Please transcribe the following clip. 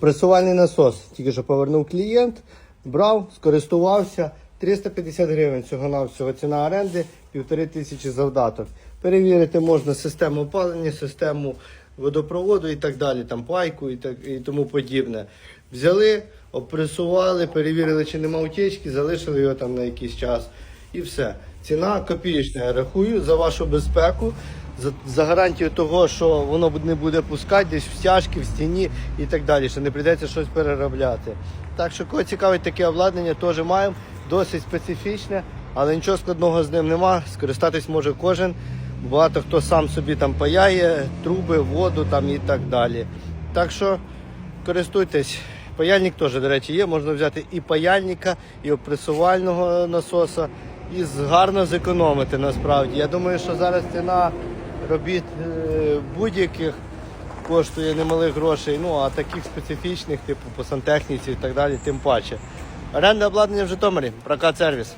Пресувальний насос. Тільки що повернув клієнт, брав, скористувався. 350 гривень всього навсього ціна оренди, півтори тисячі завдаток. Перевірити можна систему опалення, систему водопроводу і так далі, там пайку і, так, і тому подібне. Взяли, опресували, перевірили, чи нема утечки, залишили його там на якийсь час. І все. Ціна копієчна. Я рахую за вашу безпеку, за, за гарантію того, що воно не буде пускати десь в стяжки, в стіні і так далі, що не прийдеться щось переробляти. Так що, кого цікавить таке обладнання, теж маємо. Досить специфічне, але нічого складного з ним нема. Скористатись може кожен. Багато хто сам собі там паяє, труби, воду там і так далі. Так що користуйтесь. Паяльник теж, до речі, є. Можна взяти і паяльника, і опресувального насоса, і гарно зекономити насправді. Я думаю, що зараз ціна робіт е, будь-яких коштує немалих грошей, ну а таких специфічних, типу по сантехніці і так далі, тим паче. Оренда обладнання в Житомирі, прокат сервіс.